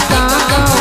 કાકા હું ને